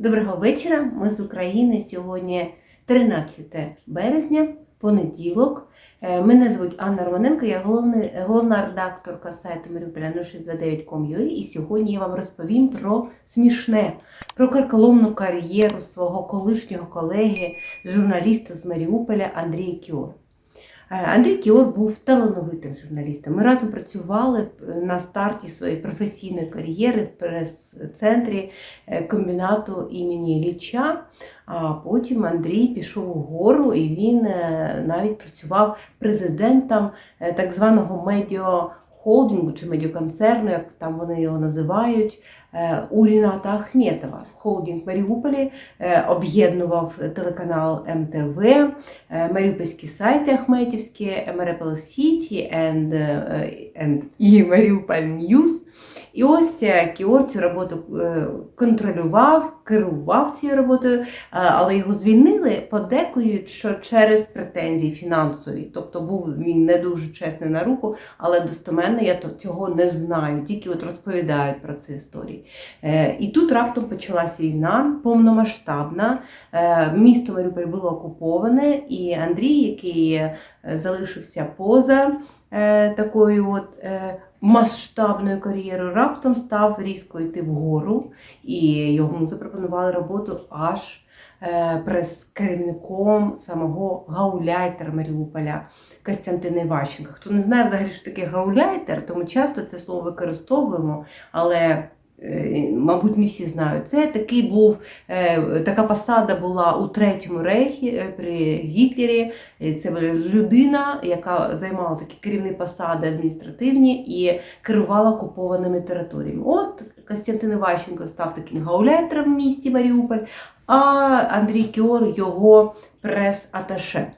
Доброго вечора. Ми з України. Сьогодні 13 березня, понеділок. Е, Мене звуть Анна Романенко, я головний, головна редакторка сайту Маріуполя 069.com.ua і сьогодні я вам розповім про смішне, про карколомну кар'єру свого колишнього колеги, журналіста з Маріуполя Андрія Кіор. Е, Андрій Кіор був талановитим журналістом. Ми разом працювали е, на старті своєї професійної кар'єри в прес-центрі е, комбінату імені Ліча. А потім Андрій пішов угору і він навіть працював президентом так званого медіахолдингу чи медіаконцерну, як там вони його називають, у Ріната Ахметова. Холдинг Маріуполі е, об'єднував телеканал МТВ, е, маріупольські сайти Ахметівські, Маріуполь Сіті е, і Маріуполь Ньюз. І ось е, Кіор цю роботу е, контролював, керував цією роботою, е, але його звільнили, подекують, що через претензії фінансові. Тобто був він не дуже чесний на руку, але достеменно я цього не знаю, тільки от розповідають про ці історії. Е, І тут раптом почалась війна повномасштабна. Е, Місто Маріуполь було окуповане, і Андрій, який е, залишився поза е, такою от. масштабною кар'єрою раптом став різко йти вгору, і йому запропонували роботу аж прес-керівником самого гауляйтера Маріуполя Костянтина Іващенка. Хто не знає взагалі, що таке гауляйтер, то ми часто це слово використовуємо, але. Е, Мабуть, не всі знають. Це такий був е, така посада була у третьому рейхі е, при Гітлері. Це була людина, яка займала такі керівні посади адміністративні і керувала окупованими територіями. От Костянтин Іващенко став таким гауляйтером в місті Маріуполь, а Андрій Кіор його прес-аташе.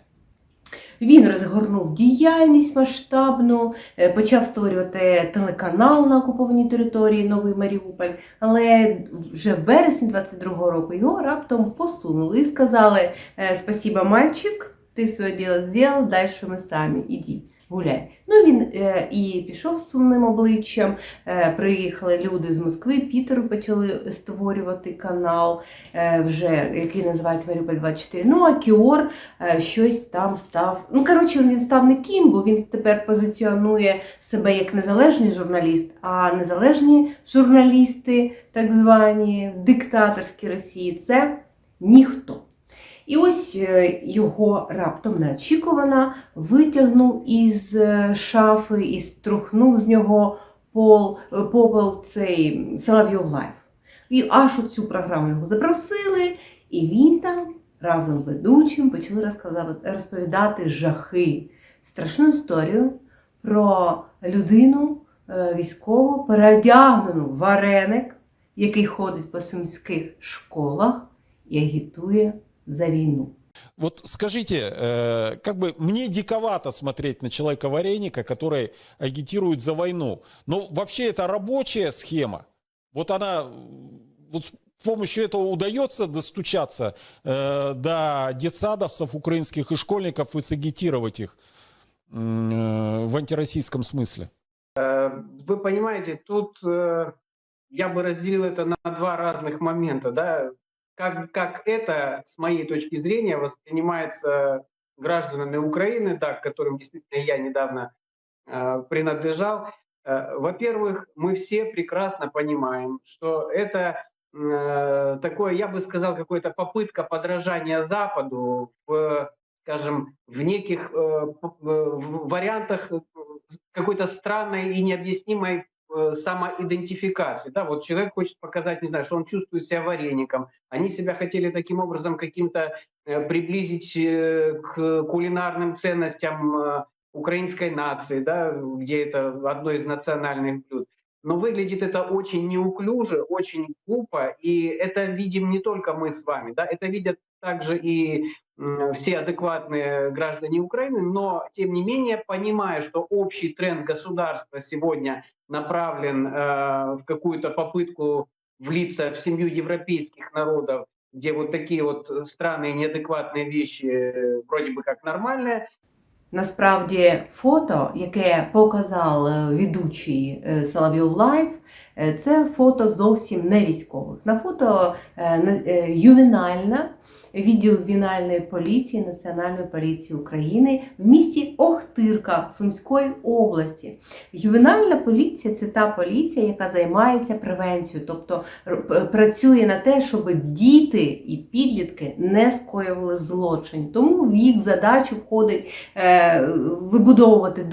Він розгорнув діяльність масштабну, е, почав створювати телеканал на окупованій території Новий Маріуполь. Але вже в вересні 22-го року його раптом посунули і сказали: Спасіба, мальчик, ти своє діло зробив, далі ми самі, іди, гуляй. Ну він е, і пішов з сумним обличчям. Е, приїхали люди з Москви, Пітеру почали створювати канал, е, вже який називається Маріуполь 24. Ну а Кіор е, щось там став. Ну коротше, він став не ким, бо він тепер позиціонує себе як незалежний журналіст, а незалежні журналісти, так звані в диктаторській Росії, це ніхто. І ось е, його раптом неочікувано витягнув із е, шафи і струхнув з нього пол, е, попел цей Соловйов Лайф. І аж у цю програму його запросили, і він там разом з ведучим почали розповідати жахи, страшну історію про людину військову, переодягнену в вареник, який ходить по сумських школах і агітує за війну. Вот скажите, э, как бы мне диковато смотреть на человека-вареника, который агитирует за войну. Но вообще это рабочая схема. Вот она, вот с помощью этого удается достучаться э, до детсадовцев украинских и школьников и сагитировать их э, в антироссийском смысле. Вы понимаете, тут я бы разделил это на два разных момента, да, как, как это, с моей точки зрения, воспринимается гражданами Украины, да, к которым действительно я недавно э, принадлежал. Э, во-первых, мы все прекрасно понимаем, что это э, такое, я бы сказал, какая-то попытка подражания Западу в, скажем, в неких э, э, в вариантах какой-то странной и необъяснимой самоидентификации. Да, вот человек хочет показать, не знаю, что он чувствует себя вареником. Они себя хотели таким образом каким-то э, приблизить э, к кулинарным ценностям э, украинской нации, да, где это одно из национальных блюд. Но выглядит это очень неуклюже, очень глупо, и это видим не только мы с вами, да, это видят также и все адекватные граждане Украины, но тем не менее, понимая, что общий тренд государства сегодня направлен э, в какую-то попытку влиться в семью европейских народов, где вот такие вот странные, неадекватные вещи э, вроде бы как нормальные, Насправді, фото, яке показав е, ведучий е, Соловйов Лайв, е, це фото зовсім не військових. На фото е, на- е, ювенальна, відділ ювенальної поліції Національної поліції України в місті Охтирка Сумської області. Ювенальна поліція це та поліція, яка займається превенцією, тобто працює на те, щоб діти і підлітки не скоювали злочин. Тому в їх задачу входить е, вибудовувати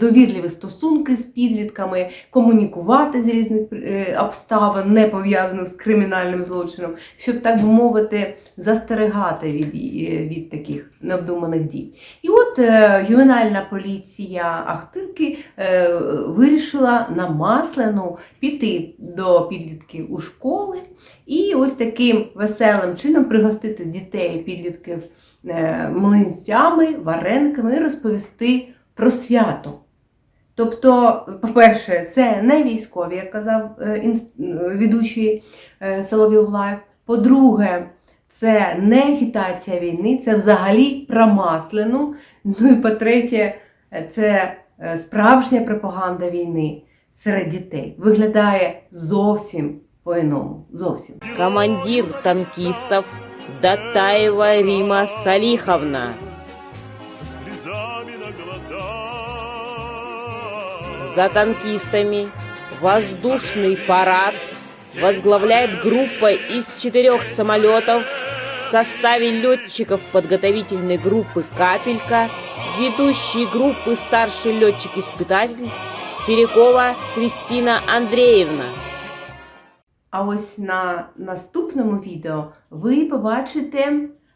довірливі стосунки з підлітками, комунікувати з різних е, обставин, не пов'язаних з кримінальним злочином, щоб так би мовити, застерегати від, е, від таких необдуманих дій. І от е, ювенальна поліція Ахтирки е, вирішила на маслену піти до підлітків у школи і ось таким веселим чином пригостити дітей підлітків млинцями, варениками і розповісти про свято. Тобто, по-перше, це не військові, як казав ведучий Соловйов Лайв. По-друге, це не агітація війни, це взагалі про маслену. Ну і по-третє, це е, справжня пропаганда війни серед дітей. Виглядає зовсім по-іному. Зовсім. командир танкистов Датаева Рима Салиховна, со слезами на глазах. За танкистами воздушный парад возглавляет группа из четырех самолетов в составе летчиков подготовительной группы «Капелька», ведущей группы старший летчик-испытатель Серикова Кристина Андреевна. А ось на наступному відео ви побачите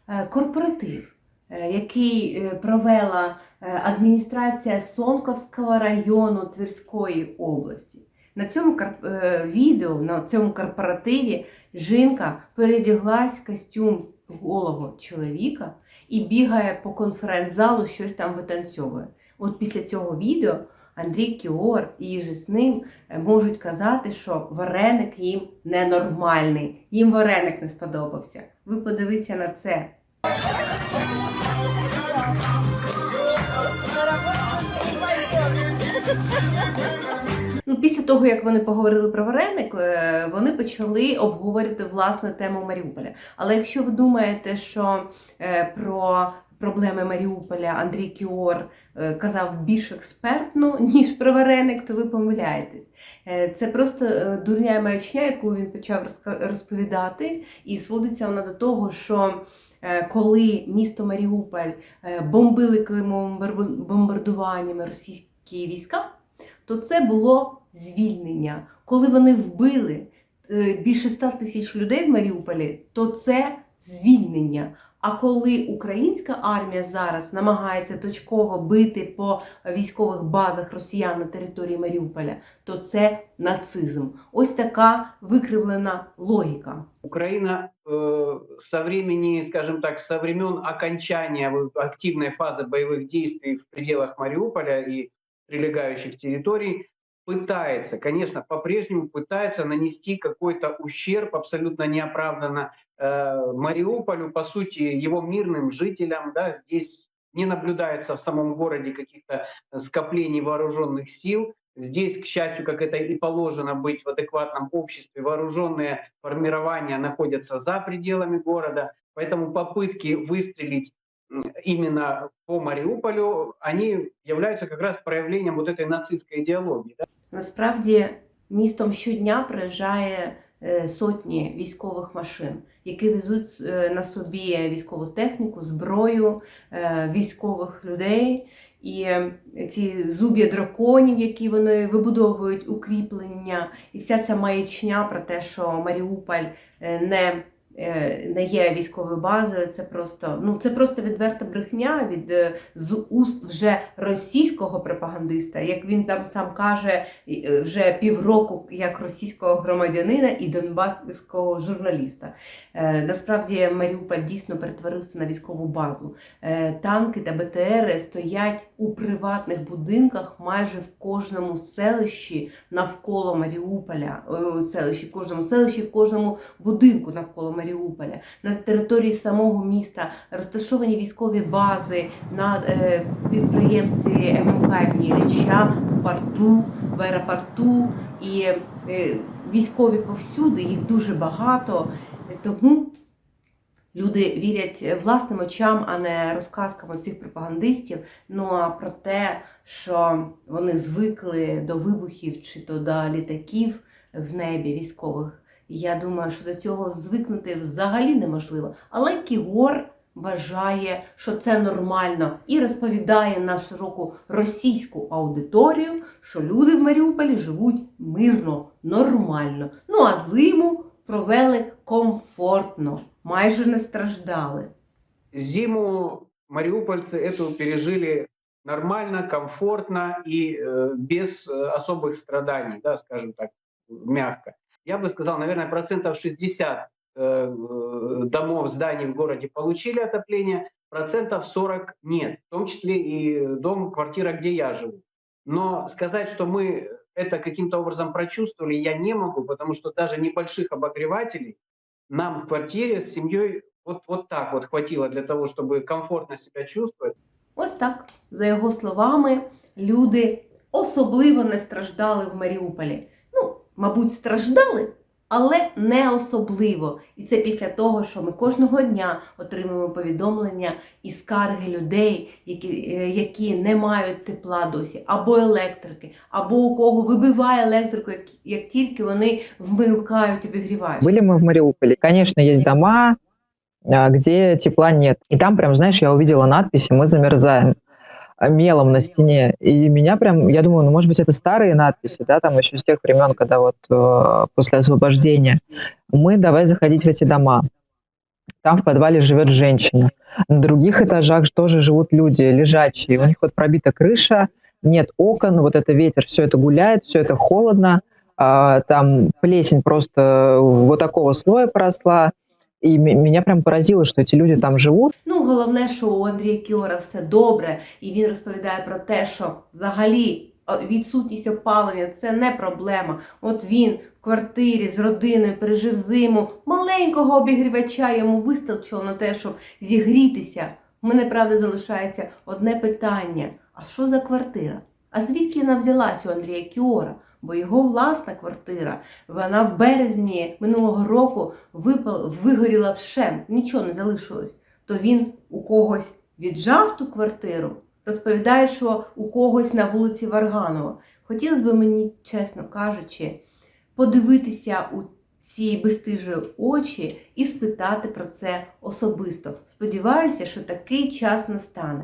е, корпоратив, е, який е, провела е, адміністрація Сонковського району Тверської області. На цьому кар- е, відео, на цьому корпоративі жінка передяглась в костюм голого чоловіка і бігає по конференц-залу, щось там витанцьовує. От після цього відео Андрій Кіор і з ним е, можуть казати, що вареник їм ненормальний, їм вареник не сподобався. Ви подивіться на це. Ну, після того, як вони поговорили про вареник, е, вони почали обговорювати власне тему Маріуполя. Але якщо ви думаєте, що е, про проблеми Маріуполя Андрій Кіор е, казав більш експертно, ніж про вареник, то ви помиляєтесь. Це просто дурня маячня, яку він почав розповідати, і зводиться вона до того, що коли місто Маріуполь бомбили килимовими бомбардуваннями російські війська, то це було звільнення. Коли вони вбили е, більше 100 тисяч людей в Маріуполі, то це звільнення. А коли українська армія зараз намагається точково бити по військових базах росіян на території Маріуполя, то це нацизм. Ось така викривлена логіка. Украина э, со времени, скажем так, со времен окончания вот активной фазы боевых действий в пределах Мариуполя и Прилегающих территорий пытается, конечно, по-прежнему пытается нанести какой-то ущерб абсолютно неоправданно э, Мариуполю, по сути, его мирным жителям. Да, здесь не наблюдается в самом городе каких-то скоплений вооруженных сил. Здесь, к счастью, как это и положено быть в адекватном обществе, вооруженные формирования находятся за пределами города, поэтому попытки выстрелить именно по Мариуполю, они являются как раз проявлением вот этой нацистской идеологии. да. Насправді містом щодня проїжджає е, сотні військових машин, які везуть е, на собі військову техніку, зброю е, військових людей. І ці зуб'я драконів, які вони вибудовують укріплення, і вся ця маячня про те, що Маріуполь не, не є військовою базою, це просто ну це просто відверта брехня від е, з уст вже російського пропагандиста, як він там сам каже, е, вже півроку як російського громадянина і донбаського журналіста. Е, насправді Маріуполь дійсно перетворився на військову базу. Е, танки та БТРи стоять у приватних будинках майже в кожному селищі навколо Маріуполя, е, селищі, в кожному селищі, в кожному будинку навколо Маріуполя. Маріуполя. На території самого міста розташовані військові бази на е, підприємстві ММК імені в порту, в аеропорту. І е, військові повсюди, їх дуже багато. Тому люди вірять власним очам, а не розказкам цих пропагандистів. Ну а про те, що вони звикли до вибухів чи то до літаків в небі військових. Я думаю, що до цього звикнути взагалі неможливо. Але Кігор вважає, що це нормально, і розповідає на широку російську аудиторію, що люди в Маріуполі живуть мирно, нормально. Ну а зиму провели комфортно, майже не страждали. Зиму мариупольцы эту пережили нормально, комфортно и э, без э, особых страданий, да, скажем так, мягко. Я бы сказал, наверное, процентов 60 э, э, домов, зданий в городе получили отопление, процентов 40 нет, в том числе и дом, квартира, где я живу. Но сказать, что мы это каким-то образом прочувствовали, я не могу, потому что даже небольших обогревателей нам в квартире с семьей вот, вот так вот хватило для того, чтобы комфортно себя чувствовать. Ось так, за його словами, люди особливо не страждали в Маріуполі. Ну, мабуть, страждали, але не особливо. І це після того, що ми кожного дня отримуємо повідомлення і скарги людей, які, е, які не мають тепла досі, або електрики, або у кого вибиває електрику, як, як тільки вони вмикають обігрівач. Были мы в Мариуполе. Конечно, есть дома, а, где тепла нет. И там прям, знаешь, я увидела надписи «Мы замерзаем» а, Мелом на стене. И меня прям, я думаю, ну, может быть, это старые надписи, да, там еще с тех времен, когда вот э, после освобождения. Мы давай заходить в эти дома. Там в подвале живет женщина. На других этажах тоже живут люди лежачие. У них вот пробита крыша, нет окон, вот это ветер, все это гуляет, все это холодно. А, там плесень просто вот такого слоя поросла. И м- меня прям поразило, что эти люди там живут. Ну, головне, що у Андрія Кіора все добре, і він розповідає про те, що взагалі відсутність опалення це не проблема. От він в квартирі з родиною пережив зиму, маленького обігрівача йому вистачило на те, щоб зігрітися. У мене правда залишається одне питання: а що за квартира? А звідки вона взялась у Андрія Кіора? Бо його власна квартира, вона в березні минулого року випал, вигоріла вщент, нічого не залишилось то він у когось віджав ту квартиру, розповідає, що у когось на вулиці Варганова. Хотілося б мені, чесно кажучи, подивитися у ці безстижі очі і спитати про це особисто. Сподіваюся, що такий час настане.